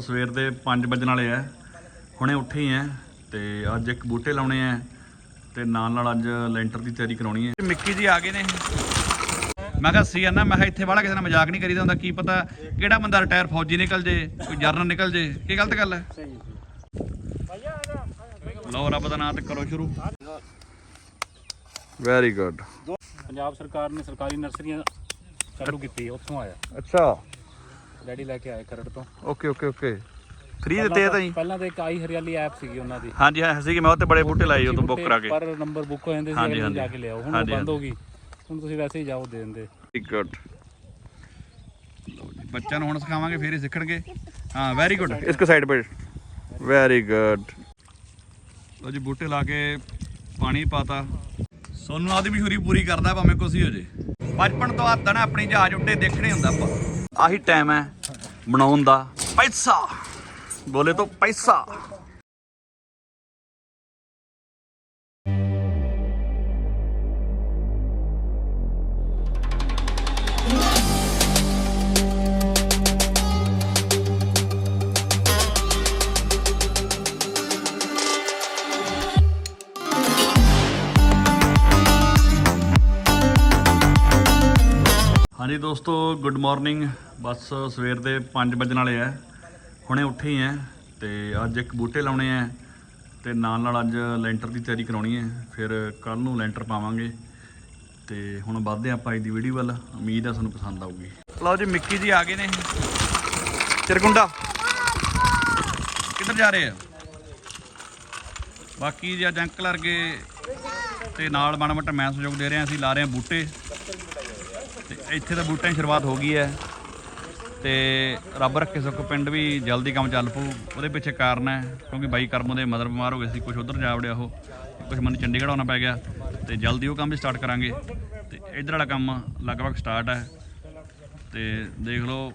ਸਵੇਰ ਦੇ 5 ਵਜਣ ਵਾਲੇ ਆ। ਹੁਣੇ ਉੱਠੇ ਹੀ ਆ ਤੇ ਅੱਜ ਇੱਕ ਬੂਟੇ ਲਾਉਣੇ ਆ ਤੇ ਨਾਲ ਨਾਲ ਅੱਜ ਲੈਂਟਰ ਦੀ ਤਿਆਰੀ ਕਰਾਉਣੀ ਹੈ ਮਿੱਕੀ ਜੀ ਆ ਗਏ ਨੇ। ਮੈਂ ਕਿਹਾ ਸੀ ਨਾ ਮੈਂ ਕਿਹਾ ਇੱਥੇ ਵਾਲਾ ਕਿਸੇ ਨਾਲ ਮਜ਼ਾਕ ਨਹੀਂ ਕਰੀਦਾ ਹੁੰਦਾ ਕੀ ਪਤਾ ਕਿਹੜਾ ਬੰਦਾ ਰਿਟਾਇਰ ਫੌਜੀ ਨਿਕਲ ਜੇ ਕੋਈ ਜਰਨਲ ਨਿਕਲ ਜੇ ਕੀ ਗਲਤ ਗੱਲ ਹੈ? ਲਓ ਰੱਬ ਦਾ ਨਾਮ ਤੇ ਕਰੋ ਸ਼ੁਰੂ। ਵੈਰੀ ਗੁੱਡ ਪੰਜਾਬ ਸਰਕਾਰ ਨੇ ਸਰਕਾਰੀ ਨਰਸਰੀਆਂ ਚਾਲੂ ਕੀਤੀ ਉੱਥੋਂ ਆਇਆ। ਅੱਛਾ। ਡੈਡੀ ਲੈ ਕੇ ਆਏ ਖਰੜ ਤੋਂ। Okay okay okay. ਫ੍ਰੀ ਦਿੱਤੇ ਆ ਤਾਂ ਜੀ? ਪਹਿਲਾਂ ਤਾਂ ਇੱਕ ਆਈ ਹਰਿਆਲੀ ਐਪ ਸੀਗੀ ਉਹਨਾਂ ਦੀ। ਹਾਂਜੀ ਹਾਂ ਸੀ ਕਿ ਮੈਂ ਉੱਤੇ ਬੜੇ ਬੂਟੇ ਲਾਏ ਉਦੋਂ ਬੁੱਕ ਕਰਾ ਕੇ। ਪਰ ਨੰਬਰ ਬੁੱਕ ਹੋ ਜਾਂਦੇ ਸੀ ਹਾਂਜੀ, ਹਾਂਜੀ। ਜਾ ਕੇ ਲਿਆਓ। ਹੁਣ ਉਹ ਹਾਂਜੀ, ਬੰਦ ਹੋ ਗਈ। ਹੁਣ ਤੁਸੀਂ ਵੈਸੇ ਹੀ ਜਾਓ ਦੇ ਦਿੰਦੇ। ਗੁੱਡ ਬੱਚਿਆਂ ਨੂੰ ਹੁਣ ਸਿਖਾਵਾਂਗੇ ਫੇਰ ਹੀ ਸਿੱਖਣਗੇ। ਹਾਂ ਵੈਰੀ ਗੁੱਡ ਇਸਕੋ ਸਾਈਡ ਪਰ ਵੈਰੀ ਗੁੱਡ ਲੋ ਜੀ ਬੂਟੇ ਲਾ ਕੇ ਪਾਣੀ ਪਾਤਾ। ਸੋਨੂੰ ਆਦੀ ਮਸ਼ਹੂਰੀ ਪੂਰੀ ਕਰਦਾ ਭਾਵੇਂ ਕੁਛ ਹੀ ਹੋ ਜੇ। ਬਚਪਨ ਤੋਂ ਆਦਤ ਨਾ ਆਪਣੀ ਜਹਾਜ਼ ਉੱਤੇ ਦੇਖਣੇ ਹੁੰਦਾ ਆਪਾਂ। ਆਹੀ ਟਾਈਮ ਹੈ ਬਣਾਉਣ ਦਾ ਪੈਸਾ। ਬੋਲੇ ਤੋਂ ਪੈਸਾ। ਹਾਂਜੀ ਦੋਸਤੋ ਗੁੱਡ ਮਾਰਨਿੰਗ ਬਸ ਸਵੇਰ ਦੇ 5 ਵਜਣ ਵਾਲੇ ਆ। ਹੁਣੇ ਉੱਠੇ ਹੀ ਆ ਤੇ ਅੱਜ ਇੱਕ ਬੂਟੇ ਲਾਉਣੇ ਆ ਤੇ ਨਾਲ ਨਾਲ ਅੱਜ ਲੈਂਟਰ ਦੀ ਤਿਆਰੀ ਕਰਾਉਣੀ ਹੈ ਫਿਰ ਕੱਲ ਨੂੰ ਲੈਂਟਰ ਪਾਵਾਂਗੇ ਤੇ ਹੁਣ ਵੱਧਦੇ ਹਾਂ ਆਪਾਂ ਅੱਜ ਦੀ ਵੀਡੀਓ ਵੱਲ। ਉਮੀਦ ਹੈ ਤੁਹਾਨੂੰ ਪਸੰਦ ਆਊਗੀ। ਲਓ ਜੀ, ਮਿੱਕੀ ਜੀ ਆ ਗਏ ਨੇ। ਚਿਰਗੁੰਡਾ, ਕਿੱਧਰ ਜਾ ਰਹੇ ਆ? ਬਾਕੀ ਜੀ ਅੱਜ ਅੰਕਲ ਵਰਗੇ ਤੇ ਨਾਲ ਮਾੜਾ ਮੋਟਾ ਮੈਂ ਸਹਿਯੋਗ ਦੇ ਰਿਹਾ, ਅਸੀਂ ਲਾ ਰਹੇ ਹਾਂ ਬੂਟੇ। ਤੇ ਇੱਥੇ ਤਾਂ ਬੂਟਿਆਂ ਦੀ ਸ਼ੁਰੂਆਤ ਹੋ ਗਈ ਹੈ ਤੇ ਰੱਬ ਰੱਖੇ ਸੁੱਖ ਪਿੰਡ ਵੀ ਜਲਦੀ ਕੰਮ ਚੱਲ ਪਊ, ਉਹਦੇ ਪਿੱਛੇ ਕਾਰਨ ਹੈ, ਕਿਉਂਕਿ ਬਾਈ ਕਰਮ ਦੇ ਮਦਰ ਬਿਮਾਰ ਹੋ ਗਏ ਸੀ ਕੁਝ ਉਧਰ ਜਾ ਵੜਿਆ ਉਹ ਕੁਝ ਮੈਨੂੰ ਚੰਡੀਗੜ੍ਹ ਆਉਣਾ ਪੈ ਗਿਆ ਤੇ ਜਲਦੀ ਉਹ ਕੰਮ ਵੀ ਸਟਾਰਟ ਕਰਾਂਗੇ ਤੇ ਇਧਰ ਵਾਲਾ ਕੰਮ ਲਗਭਗ ਸਟਾਰਟ ਹੈ ਤੇ ਦੇਖ ਲਓ,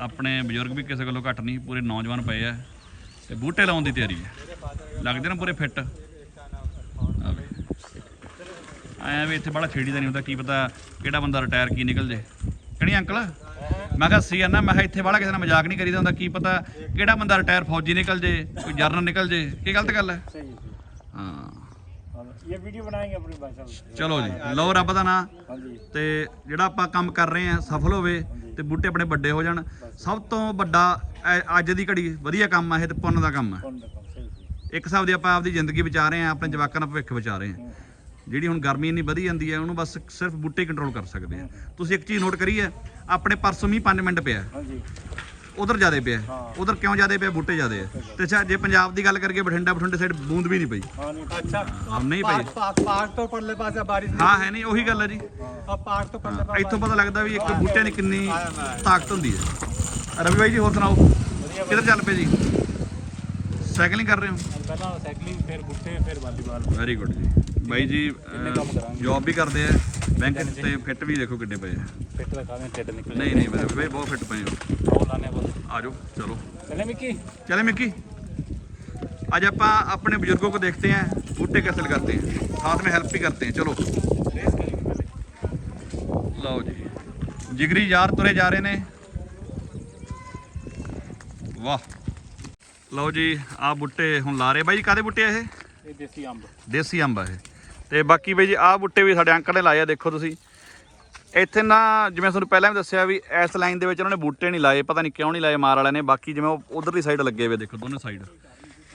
ਆਪਣੇ ਬਜ਼ੁਰਗ ਵੀ ਕਿਸੇ ਕੋਲੋਂ ਘੱਟ ਨਹੀਂ, ਪੂਰੇ ਨੌਜਵਾਨ ਪਏ ਆ ਤੇ ਬੂਟੇ ਲਾਉਣ ਦੀ ਤਿਆਰੀ ਹੈ। ਲੱਗਦੇ ਨਾ ਪੂਰੇ ਫਿੱਟ ਆਇਆ ਵੀ ਇੱਥੇ ਬੜਾ ਛੇੜੀ ਦਾ ਨਹੀਂ ਹੁੰਦਾ ਕੀ ਪਤਾ ਕਿਹੜਾ ਬੰਦਾ ਰਿਟਾਇਰ ਕੀ ਨਿਕਲ ਜੇ। ਕਿਹੜੀ ਅੰਕਲ ਮੈਂ ਕਿਹਾ ਸੀ ਨਾ ਮੈਂ ਕਿਹਾ ਇੱਥੇ ਵਾਲਾ ਕਿਸੇ ਨਾਲ ਮਜ਼ਾਕ ਨਹੀਂ ਕਰੀਦਾ ਹੁੰਦਾ ਕੀ ਪਤਾ ਕਿਹੜਾ ਬੰਦਾ ਰਿਟਾਇਰ ਫੌਜੀ ਨਿਕਲ ਜੇ ਕੋਈ ਜਰਨਲ ਨਿਕਲ ਜੇ ਕੀ ਗਲਤ ਗੱਲ ਹੈ? ਸਹੀ ਹਾਂ। ਇਹ ਵੀਡੀਓ ਬਣਾਏਗੇ ਆਪਣੀ ਭਾਸ਼ਾ ਵਿੱਚ ਚਲੋ ਜੀ ਲਓ ਰੱਬ ਦਾ ਨਾਂ। ਹਾਂਜੀ। ਤੇ ਜਿਹੜਾ ਆਪਾਂ ਕੰਮ ਕਰ ਰਹੇ ਆ ਸਫਲ ਹੋਵੇ ਤੇ ਬੂਟੇ ਆਪਣੇ ਵੱਡੇ ਹੋ ਜਾਣ। ਸਭ ਤੋਂ ਵੱਡਾ ਐ- ਅੱਜ ਦੀ ਘੜੀ ਵਧੀਆ ਕੰਮ ਆ ਇਹ ਤੇ ਪੁੰਨ ਦਾ ਕੰਮ ਆ। ਕੌਣ ਦਾ ਕੰਮ ਸਹੀ ਸੀ ਇੱਕ ਹਿਸਾਬ ਦੀ ਆਪਾਂ ਆਪਦੀ ਜ਼ਿੰਦਗੀ ਬਚਾ ਰਹੇ ਆ ਆਪਣੇ ਜਵਾਕਾਂ ਦਾ ਭਵਿੱਖ ਬਚਾ ਰਹੇ ਆ ਜਿਹੜੀ ਹੁਣ ਗਰਮੀ ਇੰਨੀ ਵਧੀ ਜਾਂਦੀ ਹੈ ਉਹਨੂੰ ਬਸ ਸਿਰਫ ਬੂਟੇ ਕੰਟਰੋਲ ਕਰ ਸਕਦੇ ਆ ਤੁਸੀਂ ਇੱਕ ਚੀਜ਼ ਨੋਟ ਕਰੀ ਹੈ ਆਪਣੇ ਪਰਸੋਂ ਵੀ 5 ਮਿੰਟ ਪਿਆ। ਹਾਂਜੀ। ਉਧਰ ਜ਼ਿਆਦਾ ਪਿਆ। ਉਧਰ ਕਿਉਂ ਜ਼ਿਆਦਾ ਪਿਆ? ਬੂਟੇ ਜ਼ਿਆਦੇ ਆ। ਤੇ ਅੱਛਾ ਜੇ ਪੰਜਾਬ ਦੀ ਗੱਲ ਕਰਕੇ ਬਠਿੰਡਾ ਬਠਿੰਡੇ ਸਾਈਡ ਬੂੰਦ ਵੀ ਨਹੀਂ ਪਈ। ਹਾਂ ਨਹੀਂ ਅੱਛਾ। ਹਾਂ, ਨਹੀਂ ਪਈ। ਪਾਰਕ ਤੋਂ ਪਰਲੇ ਪਾਸੇ ਬਾਰਿਸ਼ ਹਾਂ ਹੈ ਨਹੀਂ ਉਹੀ ਗੱਲ ਹੈ ਜੀ। ਆ ਪਾਰਕ ਤੋਂ ਪਰਲੇ ਇੱਥੋਂ ਪਤਾ ਲੱਗਦਾ ਵੀ ਇੱਕ ਬੂਟੇ ਦੀ ਕਿੰਨੀ ਤਾਕਤ ਹੁੰਦੀ ਹੈ। ਰਵੀ ਬਾਈ ਜੀ ਹੋਰ ਸੁਣਾਓ? ਕਿੱਧਰ ਚੱਲ ਪਏ ਜੀ? ਸਾਈਕਲਿੰਗ ਕਰ ਰਹੇ ਹੋ? ਪਹਿਲਾਂ ਸਾਈਕਲਿੰਗ ਫਿਰ ਬੁੱਟੇ ਫਿਰ ਵਾਲੀਬਾਲ। ਵੈਰੀ ਗੁੱਡ ਜੀ। ਬਾਈ ਜੀ ਕੰਮ ਕਰਾਂਗੇ। ਜੌਬ ਵੀ ਕਰਦੇ ਆ ਬੈਂਕ ਤੇ ਫਿੱਟ ਵੀ ਦੇਖੋ ਕਿੱਡੇ ਪਏ ਆ ਫਿੱਟ ਦਾ ਕਾਵੇਂ ਟੱਡ ਨਿਕਲ ਨਹੀਂ ਨਹੀਂ ਮੈਂ ਵੇ ਬਹੁਤ ਫਿੱਟ ਪਏ ਹੋ ਉਹ ਲਾਣੇ ਬਸ ਆ ਜਾਓ ਚਲੋ ਚਲੇ ਮਿੱਕੀ चले मिक्की आज आप अपने बुजुर्गों को देखते हैं बूटे कैसे लगाते हैं साथ में हेल्प भी करते हैं चलो लो जी जिगरी यार तुरे जा रहे ने वाह ਲਓ ਜੀ ਆ ਬੁੱਟੇ ਹੁਣ ਲਾ ਰਹੇ ਬਾਈ ਜੀ ਕਾਦੇ ਬੁੱਟੇ ਆ ਇਹ ਇਹ ਦੇਸੀ ਅੰਬ ਦੇਸੀ ਅੰਬ ਆ ਇਹ ਤੇ ਬਾਕੀ ਬਈ ਜੀ, ਆਹ ਬੁੱਟੇ ਵੀ ਸਾਡੇ ਅੰਕਲ ਨੇ ਲਾਏ ਆ, ਦੇਖੋ ਤੁਸੀਂ। ਇੱਥੇ ਨਾ, ਜਿਵੇਂ ਤੁਹਾਨੂੰ ਪਹਿਲਾਂ ਵੀ ਦੱਸਿਆ ਵੀ, ਇਸ ਲਾਈਨ ਦੇ ਵਿੱਚ ਉਹਨਾਂ ਨੇ ਬੂਟੇ ਨਹੀਂ ਲਾਏ, ਪਤਾ ਨਹੀਂ ਕਿਉਂ ਨਹੀਂ ਲਾਏ ਮਾਰ ਵਾਲਿਆਂ ਨੇ। ਬਾਕੀ ਜਿਵੇਂ ਉਹ ਉਧਰਲੀ ਸਾਈਡ ਲੱਗੇ ਹੋਏ, ਦੇਖੋ ਦੋਨੇ ਸਾਈਡ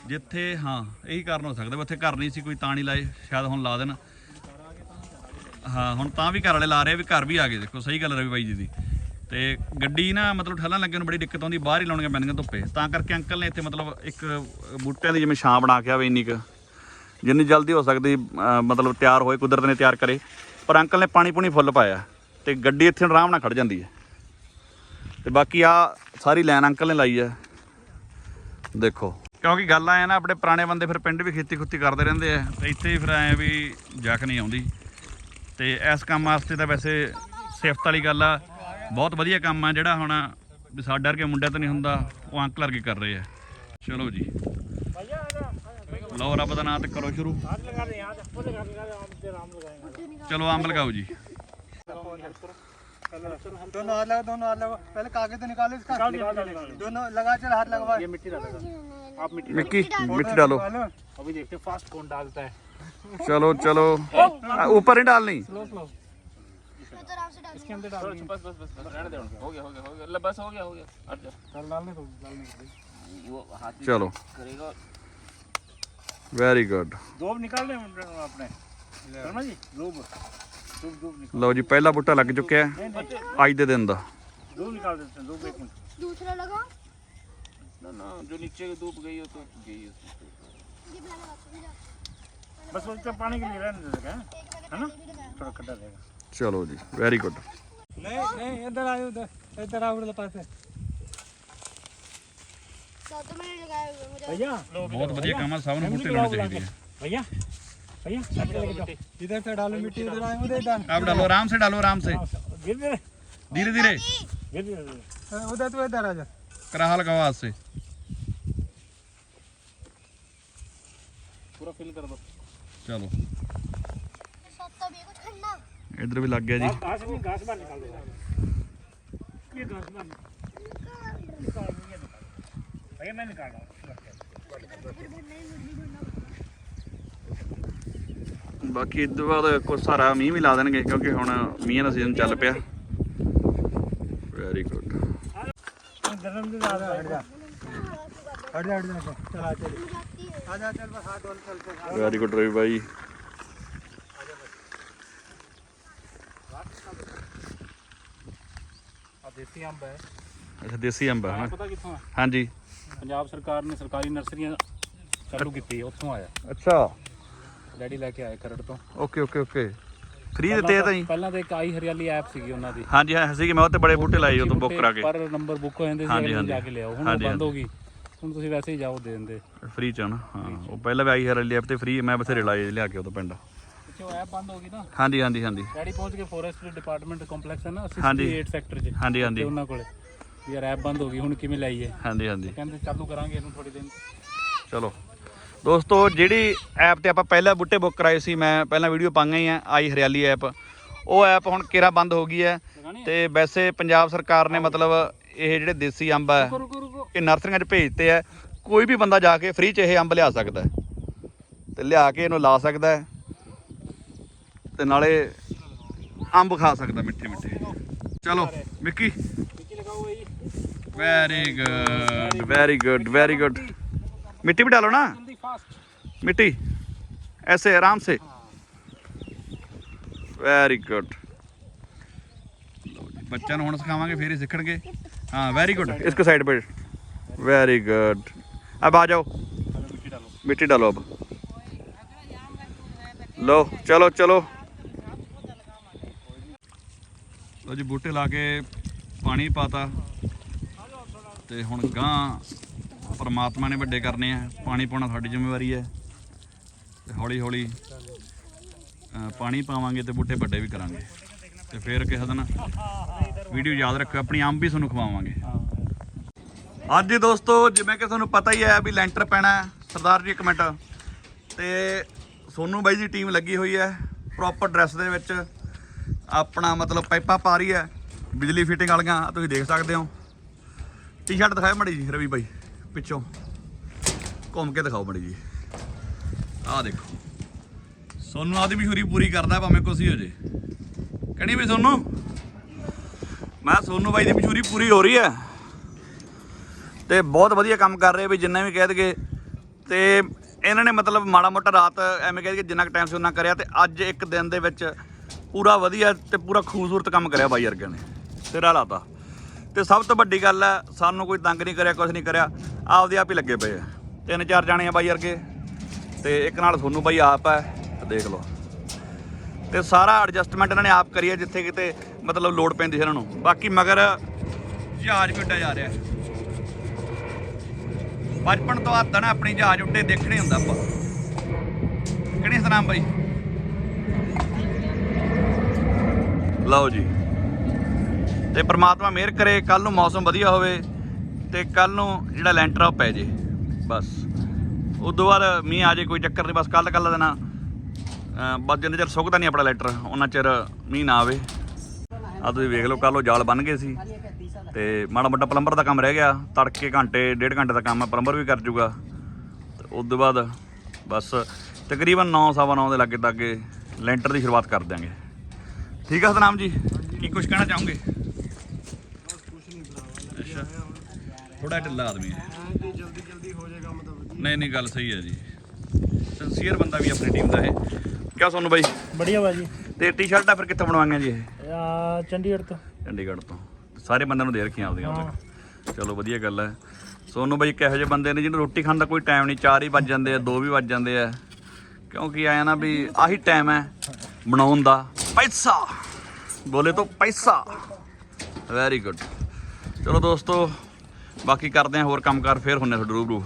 ਜਿੱਥੇ, ਹਾਂ, ਇਹੀ ਕਾਰਨ ਹੋ ਸਕਦਾ, ਵੀ ਉੱਥੇ ਘਰ ਨਹੀਂ ਸੀ, ਕੋਈ ਤਾਂ ਨਹੀਂ ਲਾਏ, ਸ਼ਾਇਦ ਹੁਣ ਲਾ ਦੇਣ। ਹਾਂ, ਹੁਣ ਤਾਂ ਵੀ ਘਰ ਵਾਲੇ ਲਾ ਰਹੇ ਵੀ ਘਰ ਵੀ ਆ ਗਏ, ਦੇਖੋ, ਸਹੀ ਗੱਲ ਰਵੀ ਬਾਈ ਜੀ ਦੀ। ਤੇ ਗੱਡੀ ਨਾ, ਮਤਲਬ ਠੱਲਾਂ ਲੱਗੇ ਨੂੰ ਬੜੀ ਦਿੱਕਤ ਆਉਂਦੀ, ਬਾਹਰ ਹੀ ਲਾਉਣੀਆਂ ਪੈਂਦੀਆਂ ਧੁੱਪੇ। ਤਾਂ ਕਰਕੇ ਅੰਕਲ ਨੇ ਇੱਥੇ ਮਤਲਬ ਇੱਕ ਬੂਟਿਆਂ ਦੀ ਜਿਵੇਂ ਛਾਂ ਬਣਾ ਕੇ ਆਵੇ, ਇੰਨੀ ਕੁ। ਜਿੰਨੀ ਜਲਦੀ ਹੋ ਸਕਦੀ ਮਤਲਬ ਤਿਆਰ ਹੋਏ, ਕੁਦਰਤ ਨੇ ਤਿਆਰ ਕਰੇ। ਪਰ ਅੰਕਲ ਨੇ ਪਾਣੀ ਪੂਣੀ ਫੁੱਲ ਪਾਇਆ ਤੇ ਗੱਡੀ ਇੱਥੇ ਆਰਾਮ ਨਾਲ ਖੜ ਜਾਂਦੀ ਹੈ। ਤੇ ਬਾਕੀ ਆ ਸਾਰੀ ਲਾਈਨ ਅੰਕਲ ਨੇ ਲਾਈ ਹੈ। ਦੇਖੋ। ਕਿਉਂਕਿ ਗੱਲ ਆਇਆ ਨਾ, ਆਪਣੇ ਪੁਰਾਣੇ ਬੰਦੇ ਫਿਰ ਪਿੰਡ ਵੀ ਖੇਤੀ ਖੁੱਤੀ ਕਰਦੇ ਰਹਿੰਦੇ ਆ। ਤੇ ਇੱਥੇ ਫਿਰ ਐ ਵੀ ਜੱਕ ਨਹੀਂ ਆਉਂਦੀ। ਤੇ ਇਸ ਕੰਮ ਵਾਸਤੇ ਤਾਂ ਵੈਸੇ ਸਿਫਤ ਵਾਲੀ ਗੱਲ ਆ। ਬਹੁਤ ਵਧੀਆ ਕੰਮ ਆ ਜਿਹੜਾ ਹੁਣ ਵੀ ਸਾਡੇ ਵਰਗੇ ਮੁੰਡਿਆਂ ਤੋਂ ਨਹੀਂ ਹੁੰਦਾ, ਉਹ ਅੰਕਲ ਵਰਗੇ ਕਰ ਰਹੇ ਆ। ਚਲੋ ਜੀ। लो रब का ना तो करो शुरू चलो आम लगाओ जी दोनों हाथ लगा दोनों हाथ लगा पहले कागज़ तो निकालो इसका दोनों लगा चल हाथ लगवा ये मिट्टी डालो आप मिट्टी मिट्टी मिट्टी डालो अभी देखते फास्ट कौन डालता है चलो चलो ऊपर ही डालनी इसके अंदर डाल बस बस बस रहने दे हो गया हो गया हो गया। बस हो गया हो गया। चल डालने दो डालने चलो। करेगा। ਵੈਰੀ ਗੁੱਡ धूप निकाल रहे हैं अपने शर्मा जी धूप धूप धूप निकाल ਲਓ ਜੀ ਪਹਿਲਾ ਬੂਟਾ ਲੱਗ ਚੁੱਕਿਆ ਹੈ ਅੱਜ ਦੇ ਦਿਨ ਦਾ धूप निकाल देते हैं धूप एक मिनट दूसरा लगा ना ना जो नीचे धूप गई हो तो गई है उसमें। ये भी लगा बस उसका पानी के लिए रहने दे देगा है ना थोड़ा खड्डा रहेगा ਚਲੋ ਜੀ ਵੈਰੀ ਗੁੱਡ नहीं नहीं इधर आयो उधर इधर आओ उधर पास है बहुत बढ़िया काम है सावन बूटे लाने चाहिए भैया इधर से डालो मिट्टी इधर आए उधर आप डालो आराम से डालो आराम से। धीरे धीरे। हाँ, उधर तो इधर आ जा। करा हाल से। पूरा फिल कर दो। चलो। इधर भी लग गया जी। घास बाहर निकाल दो। ये घास बाहर निकाल ਬਾਕੀ ਇਸ ਤੋਂ ਬਾਅਦ ਕੋ ਸਾਰਾ ਮੀਂਹ ਵੀ ਲਾ ਦੇਣਗੇ ਕਿਉਂਕਿ ਹੁਣ ਮੀਂਹ ਦਾ ਸੀਜ਼ਨ ਚੱਲ ਪਿਆ। Very good very good Ravi ਬਾਈ ਆ ਦੇਸੀ ਅੰਬ ਹੈ। ਅੱਛਾ ਦੇਸੀ ਅੰਬ ਹੈ? ਹਾਂਜੀ। ਪੰਜਾਬ ਸਰਕਾਰ ਨੇ ਸਰਕਾਰੀ ਨਰਸਰੀਆਂ ਚਾਲੂ ਕੀਤੀ ਉੱਥੋਂ ਆਇਆ। ਅੱਛਾ। ਡੈਡੀ ਲੈ ਕੇ ਆਏ ਖਰੜ ਤੋਂ। Okay okay okay. ਫ੍ਰੀ ਦਿੱਤੇ ਆ ਤਾਂ ਜੀ ਪਹਿਲਾਂ ਤਾਂ ਇੱਕ ਆਈ ਹਰਿਆਲੀ ਐਪ ਸੀਗੀ ਉਹਨਾਂ ਦੀ। ਹਾਂਜੀ ਹਾਂ ਸੀ ਕਿ ਮੈਂ ਉੱਤੇ ਬੜੇ ਬੂਟੇ ਲਾਏ ਤੋਂ ਬੁੱਕ ਕਰਾ ਕੇ। ਪਰ ਨੰਬਰ ਬੁੱਕ ਹੋ ਜਾਂਦੇ ਸੀ ਅਗਲੇ। ਜਾ ਕੇ ਲਿਆਓ। ਹੁਣ ਉਹ ਬੰਦ। ਹੋ ਗਈ। ਹੁਣ ਤੁਸੀਂ ਵੈਸੇ ਹੀ ਜਾਓ ਦੇ ਦਿੰਦੇ। ਫ੍ਰੀ ਚ ਹਾਂ ਉਹ ਪਹਿਲਾਂ ਵੀ ਆਈ ਹਰ ਲਿਆ ਤੇ ਫ੍ਰੀ ਮੈਂ ਬਥੇਰੇ ਲਾਏ ਲਿਆ ਕੇ ਤੋਂ ਪਿੰਡ। ਉਹ ਐਪ ਬੰਦ ਹੋ ਗਈ ਨਾ? ਹਾਂਜੀ ਹਾਂਜੀ ਹਾਂਜੀ। ਡੈਡੀ ਪਹੁੰਚ ਕੇ ਫੋਰੈਸਟ ਡਿਪਾਰਟਮੈਂਟ ਕੰਪਲੈਕਸ ਹੈ ਨਾ ਹਾਂਜੀ। 68 ਸੈਕਟਰ 'ਚ ਹਾਂਜੀ ਹਾਂਜੀ। ਉਹਨਾਂ ਕੋਲੇ। ਯਾਰ ਐਪ ਬੰਦ ਹੋ ਗਈ ਹੁਣ ਕਿਵੇਂ ਲਾਈਏ? ਹਾਂਜੀ ਹਾਂਜੀ। ਕਹਿੰਦੇ ਚਾਲੂ ਕਰਾਂਗੇ ਇਹਨੂੰ ਥੋੜੀ ਦਿਨ। ਚਲੋ। ਦੋਸਤੋ ਜਿਹੜੀ ਐਪ ਤੇ ਆਪਾਂ ਪਹਿਲਾਂ ਬੂਟੇ ਬੁੱਕ ਕਰਾਏ ਸੀ ਮੈਂ ਪਹਿਲਾਂ ਵੀਡੀਓ ਪਾਈਆਂ ਹੀ ਆ ਆਈ ਹਰਿਆਲੀ ਐਪ। ਉਹ ਐਪ ਹੁਣ ਕਿਰਾ ਬੰਦ ਹੋ ਗਈ ਹੈ ਤੇ ਵੈਸੇ ਪੰਜਾਬ ਸਰਕਾਰ ਨੇ ਮਤਲਬ ਇਹ ਜਿਹੜੇ ਦੇਸੀ ਅੰਬ ਹੈ ਇਹ ਨਰਸਰੀਆਂ 'ਚ ਭੇਜਤੇ ਆ। ਕੋਈ ਵੀ ਬੰਦਾ ਜਾ ਕੇ ਫ੍ਰੀ 'ਚ ਇਹ ਅੰਬ ਲਿਆ ਸਕਦਾ ਤੇ ਲਿਆ ਕੇ ਇਹਨੂੰ ਲਾ ਸਕਦਾ ਹੈ। ਤੇ ਨਾਲੇ ਅੰਬ ਖਾ ਸਕਦਾ ਮਿੱਠੇ ਮਿੱਠੇ ਚਲੋ ਮਿੱਕੀ। ਮਿੱਟੀ ਲਗਾਓ ਬਈ। Very good very good very good ਮਿੱਟੀ ਵੀ ਡਾਲੋ ਨਾ ਮਿੱਟੀ ਐਸੇ ਆਰਾਮ ਸੇ ਵੈਰੀ ਗੁੱਡ ਬੱਚਿਆਂ ਨੂੰ ਹੁਣ ਸਿਖਾਵਾਂਗੇ ਫੇਰ ਹੀ ਸਿੱਖਣਗੇ ਹਾਂ ਵੈਰੀ ਗੁੱਡ ਇਸ ਕੋ ਸਾਈਡ ਪਰ ਵੈਰੀ ਗੁੱਡ ਅਬ ਆ ਜਾਓ ਮਿੱਟੀ ਡਾਲੋ ਅਬ ਲੋ ਚਲੋ ਚਲੋ ਲੋ ਜੀ ਬੂਟੇ ਲਾ ਕੇ ਪਾਣੀ ਪਾਤਾ ਤੇ ਹੁਣ ਗਾਂ ਪਰਮਾਤਮਾ ਨੇ ਵੱਡੇ ਕਰਨੇ ਆ, ਪਾਣੀ ਪਾਉਣਾ ਸਾਡੀ ਜ਼ਿੰਮੇਵਾਰੀ ਹੈ ਤੇ ਹੌਲੀ ਹੌਲੀ ਪਾਣੀ ਪਾਵਾਂਗੇ ਤੇ ਬੂਟੇ ਵੱਡੇ ਵੀ ਕਰਾਂਗੇ। ਤੇ ਫਿਰ ਕਿਸੇ ਦਿਨ ਵੀਡੀਓ ਯਾਦ ਰੱਖਿਓ, ਆਪਣੀ ਅੰਬ ਵੀ ਤੁਹਾਨੂੰ ਖਵਾਵਾਂਗੇ। ਅੱਜ ਦੋਸਤੋ, ਜਿਵੇਂ ਕਿ ਤੁਹਾਨੂੰ ਪਤਾ ਹੀ ਹੈ ਵੀ ਲੈਂਟਰ ਪੈਣਾ ਸਰਦਾਰ ਜੀ ਇੱਕ ਮਿੰਟ। ਤੇ ਸੋਨੂ ਬਾਈ ਦੀ ਟੀਮ ਲੱਗੀ ਹੋਈ ਹੈ ਪ੍ਰੋਪਰ ਡਰੈਸ ਦੇ ਵਿੱਚ। ਆਪਣਾ ਮਤਲਬ ਪਾਈਪਾਂ ਪਾ ਰਹੀ ਹੈ, ਬਿਜਲੀ ਫਿਟਿੰਗ ਵਾਲੀਆਂ ਤੁਸੀਂ ਦੇਖ ਸਕਦੇ ਹੋ। ਟੀ-ਸ਼ਰਟ ਦਿਖਾਓ ਮੜੀ ਜੀ ਰਵੀ ਬਾਈ, ਪਿੱਛੋਂ। ਘੁੰਮ ਕੇ ਦਿਖਾਓ ਮੜੀ ਜੀ ਆਹ ਦੇਖੋ। ਸੋਨੂ ਆਦੀ ਮਸ਼ਹੂਰੀ ਪੂਰੀ ਕਰਦਾ ਭਾਵੇਂ ਕੁਛ ਹੀ ਹੋ ਜੇ। ਕਹਣੀ ਵੀ ਸੋਨੂੰ? ਮੈਂ ਸੋਨੂੰ ਬਾਈ ਦੀ ਮਸ਼ਹੂਰੀ ਪੂਰੀ ਹੋ ਰਹੀ ਹੈ। ਤੇ ਬਹੁਤ ਵਧੀਆ ਕੰਮ ਕਰ ਰਹੇ ਵੀ ਜਿੰਨਾ ਵੀ ਕਹਿ ਦਗੇ ਤੇ ਇਹਨਾਂ ਨੇ ਮਤਲਬ ਮਾੜਾ ਮੋਟਾ ਰਾਤ ਐਵੇਂ ਕਹਿ ਦਈਏ ਜਿੰਨਾ ਕੁ ਟਾਈਮ ਸੀ ਉਹਨਾਂ ਕਰਿਆ ਤੇ ਅੱਜ ਇੱਕ ਦਿਨ ਦੇ ਵਿੱਚ ਪੂਰਾ ਵਧੀਆ ਤੇ ਪੂਰਾ ਖੂਬਸੂਰਤ ਕੰਮ ਕਰਿਆ ਬਾਈ ਵਰਗਿਆਂ ਨੇ। ਸਿਰਾ ਲਾਤਾ। ਤੇ ਸਭ ਤੋਂ ਵੱਡੀ ਗੱਲ ਹੈ, ਸਾਨੂੰ ਕੋਈ ਤੰਗ ਨਹੀਂ ਕਰਿਆ ਕੁਝ ਨਹੀਂ ਕਰਿਆ। ਆਪਦੇ ਆਪ ਹੀ ਲੱਗੇ ਪਏ ਆ। ਤਿੰਨ ਚਾਰ ਜਾਣੇ ਆ ਬਾਈ ਵਰਗੇ। ਤੇ ਇੱਕ ਨਾਲ ਤੁਹਾਨੂੰ ਬਾਈ ਆਪ ਹੈ ਦੇਖ ਲਓ। ਤੇ ਸਾਰਾ ਐਡਜਸਟਮੈਂਟ ਇਹਨਾਂ ਨੇ ਆਪ ਕਰੀ ਹੈ ਜਿੱਥੇ ਕਿਤੇ ਮਤਲਬ ਲੋਡ ਪੈਂਦੀ ਸੀ ਇਹਨਾਂ ਨੂੰ। ਬਾਕੀ ਮਗਰ ਜਹਾਜ਼ ਵੀ ਉੱਡਿਆ ਜਾ ਰਿਹਾ। ਬਚਪਨ ਤੋਂ ਹੱਥ ਨਾ, ਆਪਣੀ ਜਹਾਜ਼ ਉੱਡੇ ਦੇਖਣੇ ਹੁੰਦਾ ਆਪਾਂ। ਕਿਹੜੀ ਸਨਾਮ ਬਾਈ? ਲਓ ਜੀ। ਤੇ ਪ੍ਰਮਾਤਮਾ ਮਿਹਰ ਕਰੇ ਕੱਲ ਨੂੰ ਮੌਸਮ ਵਧੀਆ ਹੋਵੇ ਤੇ ਕੱਲ ਨੂੰ ਜਿਹੜਾ ਲੈਂਟਰ ਆ ਉਹ ਪੈ ਜੇ। ਬਸ। ਉਦੋਂ ਬਾਅਦ ਮੀਂਹ ਆ ਜੇ, ਕੋਈ ਚੱਕਰ ਨਹੀਂ, ਬਸ ਕੱਲ ਕੱਲ ਦਿਨ ਬਸ ਜਿੰਨੇ ਚਿਰ ਸੁੱਕਦਾ ਨਹੀਂ ਆਪਣਾ ਲੈਂਟਰ ਉਹਨਾਂ ਚਿਰ ਮੀਂਹ ਨਾ ਆਵੇ। ਆ ਤੁਸੀਂ ਵੇਖ ਲਓ ਕੱਲ ਉਹ ਜਾਲ ਬਣ ਗਏ ਸੀ ਤੇ ਮਾੜਾ ਮੋਟਾ ਪਲੰਬਰ ਦਾ ਕੰਮ ਰਹਿ ਗਿਆ। ਤੜਕੇ ਘੰਟੇ, ਡੇਢ ਘੰਟੇ ਦਾ ਕੰਮ ਹੈ ਪਲੰਬਰ ਵੀ ਕਰ ਜੂਗਾ। ਤੇ ਉਸ ਤੋਂ ਬਾਅਦ ਬਸ ਤਕਰੀਬਨ 9 ਸਵਾ 9 ਦੇ ਲਾਗੇ ਤੱਕ ਲੈਂਟਰ ਦੀ ਸ਼ੁਰੂਆਤ ਕਰ ਦਿਆਂਗੇ। ਠੀਕ ਆ ਸਤਨਾਮ ਜੀ, ਕੀ ਕੁਝ ਕਹਿਣਾ ਚਾਹੋਗੇ ਅੱਛਾ ਥੋੜਾ ਢਿੱਲਾ ਆਦਮੀ ਹੈ। ਨਹੀਂ ਨਹੀਂ ਗੱਲ ਸਹੀ ਹੈ ਜੀ। ਸਿੰਸੀਅਰ ਬੰਦਾ ਵੀ ਆਪਣੀ ਟੀਮ ਦਾ ਹੈ ਕਿਆ ਤੁਹਾਨੂੰ ਬਾਈ? ਬੜੀਆ ਬਾਜੀ। ਤੇ ਟੀ-ਸ਼ਰਟਾਂ ਫਿਰ ਕਿੱਥੋਂ ਬਣਵਾਈਆਂ ਜੀ ਇਹ? ਆ ਚੰਡੀਗੜ੍ਹ ਤੋਂ। ਚੰਡੀਗੜ੍ਹ ਤੋਂ। ਸਾਰੇ ਬੰਦਿਆਂ ਨੂੰ ਦੇ ਰੱਖੀਆਂ ਆਪਦੀਆਂ ਉਹਦੇ ਚਲੋ ਵਧੀਆ ਗੱਲ ਹੈ। ਸੋਨੂੰ ਬਾਈ ਕਿਹੋ ਜਿਹੇ ਬੰਦੇ ਨੇ ਜਿਹਨੂੰ ਰੋਟੀ ਖਾਣ ਦਾ ਕੋਈ ਟਾਈਮ ਨਹੀਂ। 4 ਹੀ ਵੱਜ ਜਾਂਦੇ ਆ 2 ਵੀ ਵੱਜ ਜਾਂਦੇ ਆ। ਕਿਉਂਕਿ ਆਇਆ ਨਾ ਵੀ ਆਹੀ ਟਾਈਮ ਹੈ ਬਣਾਉਣ ਦਾ। ਪੈਸਾ! ਬੋਲੇ ਤੋਂ ਪੈਸਾ। ਵੈਰੀ ਗੁੱਡ ਚਲੋ ਦੋਸਤੋ ਬਾਕੀ ਕਰਦੇ ਆ ਹੋਰ ਕੰਮਕਾਰ ਫੇਰ ਹੁੰਨੇ ਤੁਹਾਡੇ ਰੂਬਰੂ।